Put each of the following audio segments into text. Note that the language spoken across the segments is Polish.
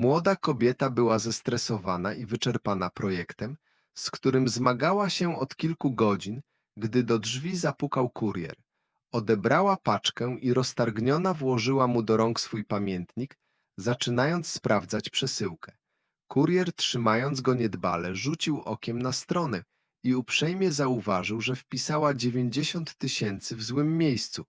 Młoda kobieta była zestresowana i wyczerpana projektem, z którym zmagała się od kilku godzin, gdy do drzwi zapukał kurier. Odebrała paczkę i roztargniona włożyła mu do rąk swój pamiętnik, zaczynając sprawdzać przesyłkę. Kurier, trzymając go niedbale, rzucił okiem na stronę i uprzejmie zauważył, że wpisała 90 tysięcy w złym miejscu,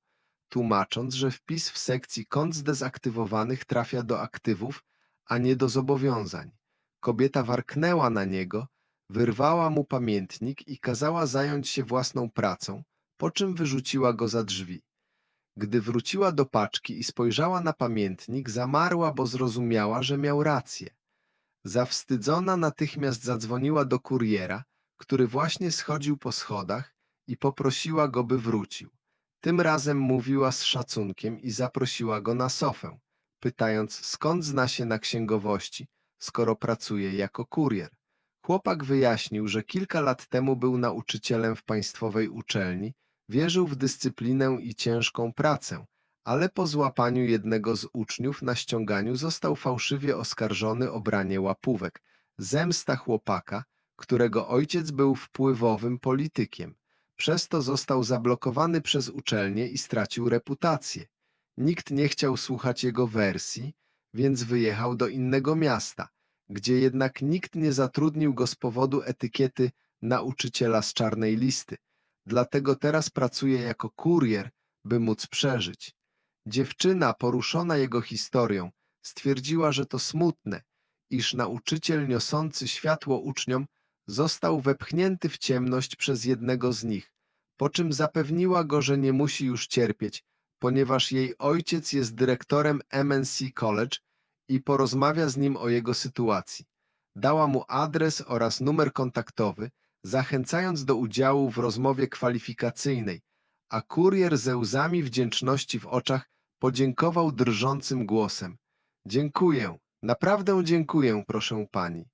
tłumacząc, że wpis w sekcji kont zdezaktywowanych trafia do aktywów, a nie do zobowiązań. Kobieta warknęła na niego, wyrwała mu pamiętnik i kazała zająć się własną pracą, po czym wyrzuciła go za drzwi. Gdy wróciła do paczki i spojrzała na pamiętnik, zamarła, bo zrozumiała, że miał rację. Zawstydzona natychmiast zadzwoniła do kuriera, który właśnie schodził po schodach i poprosiła go, by wrócił. Tym razem mówiła z szacunkiem i zaprosiła go na sofę, pytając skąd zna się na księgowości, skoro pracuje jako kurier. Chłopak wyjaśnił, że kilka lat temu był nauczycielem w państwowej uczelni, wierzył w dyscyplinę i ciężką pracę, ale po złapaniu jednego z uczniów na ściąganiu został fałszywie oskarżony o branie łapówek. Zemsta chłopaka, którego ojciec był wpływowym politykiem. Przez to został zablokowany przez uczelnię i stracił reputację. Nikt nie chciał słuchać jego wersji, więc wyjechał do innego miasta, gdzie jednak nikt nie zatrudnił go z powodu etykiety nauczyciela z czarnej listy. Dlatego teraz pracuje jako kurier, by móc przeżyć. Dziewczyna, poruszona jego historią, stwierdziła, że to smutne, iż nauczyciel niosący światło uczniom został wepchnięty w ciemność przez jednego z nich, po czym zapewniła go, że nie musi już cierpieć, ponieważ jej ojciec jest dyrektorem MNC College i porozmawia z nim o jego sytuacji. Dała mu adres oraz numer kontaktowy, zachęcając do udziału w rozmowie kwalifikacyjnej, a kurier ze łzami wdzięczności w oczach podziękował drżącym głosem. Dziękuję, naprawdę dziękuję, proszę pani.